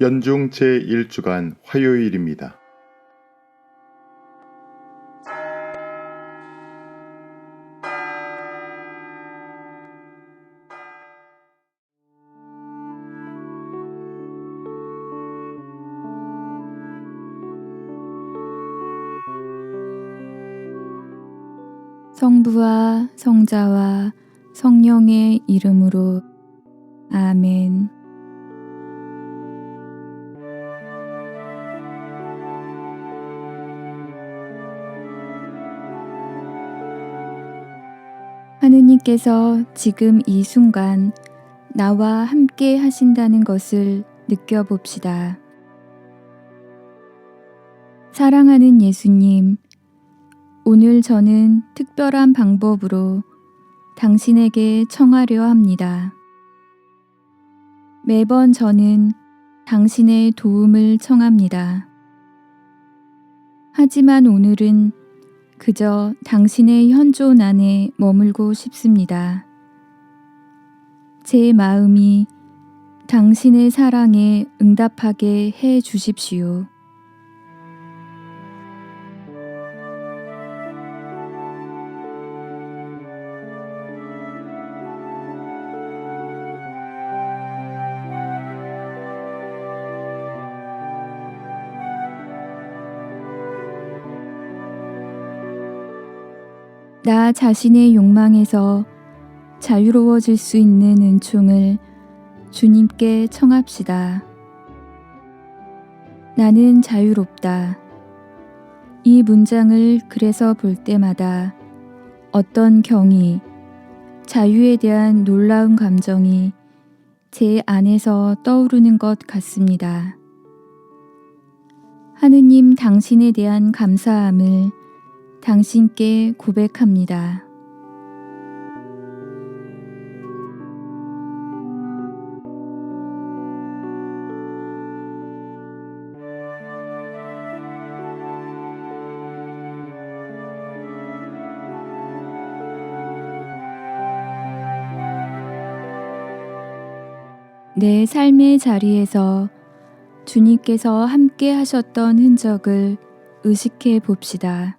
연중 제1주간 화요일입니다. 성부와 성자와 성령의 이름으로 아멘. 하느님께서 지금 이 순간 나와 함께 하신다는 것을 느껴봅시다. 사랑하는 예수님, 오늘 저는 특별한 방법으로 당신에게 청하려 합니다. 매번 저는 당신의 도움을 청합니다. 하지만 오늘은 그저 당신의 현존 안에 머물고 싶습니다. 제 마음이 당신의 사랑에 응답하게 해 주십시오. 나 자신의 욕망에서 자유로워질 수 있는 은총을 주님께 청합시다. 나는 자유롭다. 이 문장을 그래서 볼 때마다 어떤 경이, 자유에 대한 놀라운 감정이 제 안에서 떠오르는 것 같습니다. 하느님 당신에 대한 감사함을 당신께 고백합니다. 내 삶의 자리에서 주님께서 함께 하셨던 흔적을 의식해 봅시다.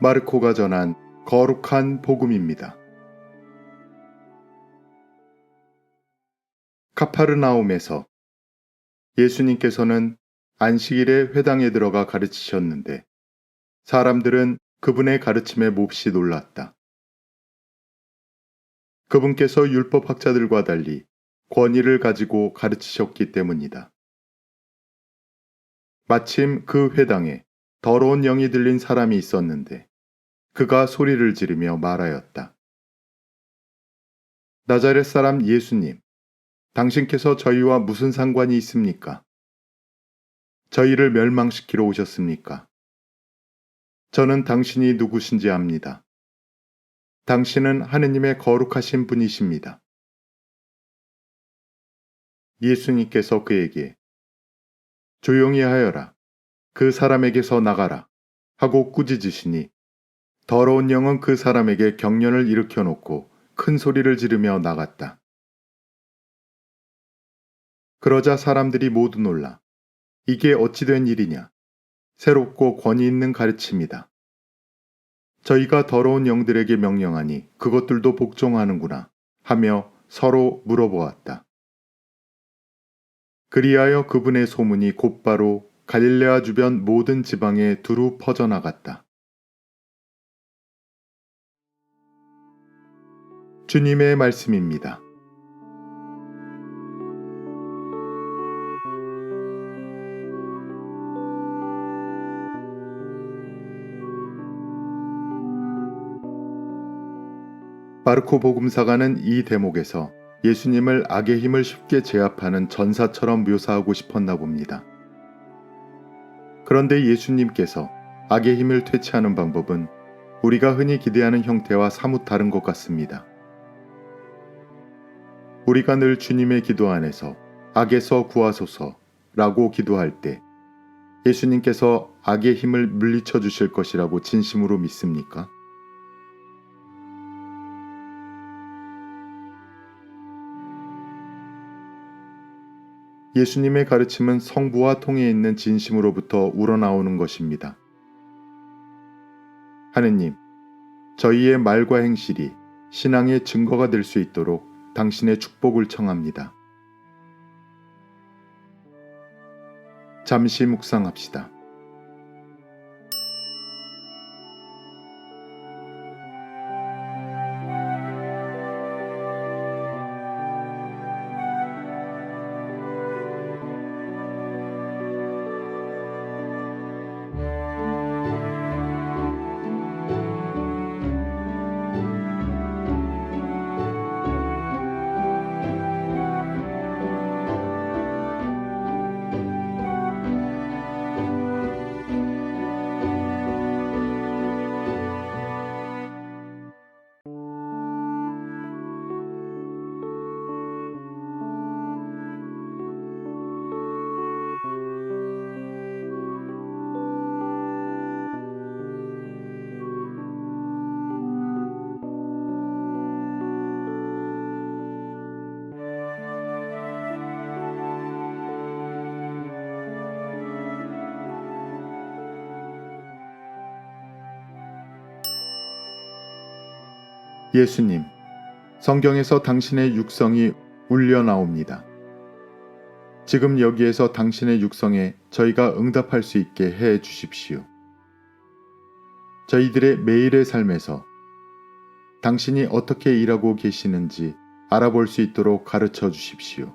마르코가 전한 거룩한 복음입니다. 카파르나움에서 예수님께서는 안식일에 회당에 들어가 가르치셨는데 사람들은 그분의 가르침에 몹시 놀랐다. 그분께서 율법학자들과 달리 권위를 가지고 가르치셨기 때문이다. 마침 그 회당에 더러운 영이 들린 사람이 있었는데 그가 소리를 지르며 말하였다. 나자렛 사람 예수님, 당신께서 저희와 무슨 상관이 있습니까? 저희를 멸망시키러 오셨습니까? 저는 당신이 누구신지 압니다. 당신은 하느님의 거룩하신 분이십니다. 예수님께서 그에게 조용히 하여라. 그 사람에게서 나가라. 하고 꾸짖으시니 더러운 영은 그 사람에게 경련을 일으켜 놓고 큰 소리를 지르며 나갔다. 그러자 사람들이 모두 놀라. 이게 어찌된 일이냐? 새롭고 권위 있는 가르침이다. 저희가 더러운 영들에게 명령하니 그것들도 복종하는구나 하며 서로 물어보았다. 그리하여 그분의 소문이 곧바로 갈릴레아 주변 모든 지방에 두루 퍼져나갔다. 주님의 말씀입니다. 마르코 복음사가는 이 대목에서 예수님을 악의 힘을 쉽게 제압하는 전사처럼 묘사하고 싶었나 봅니다. 그런데 예수님께서 악의 힘을 퇴치하는 방법은 우리가 흔히 기대하는 형태와 사뭇 다른 것 같습니다. 우리가 늘 주님의 기도 안에서 악에서 구하소서라고 기도할 때 예수님께서 악의 힘을 물리쳐 주실 것이라고 진심으로 믿습니까? 예수님의 가르침은 성부와 통해 있는 진심으로부터 우러나오는 것입니다. 하느님, 저희의 말과 행실이 신앙의 증거가 될 수 있도록 당신의 축복을 청합니다. 잠시 묵상합시다. 예수님, 성경에서 당신의 육성이 울려 나옵니다. 지금 여기에서 당신의 육성에 저희가 응답할 수 있게 해 주십시오. 저희들의 매일의 삶에서 당신이 어떻게 일하고 계시는지 알아볼 수 있도록 가르쳐 주십시오.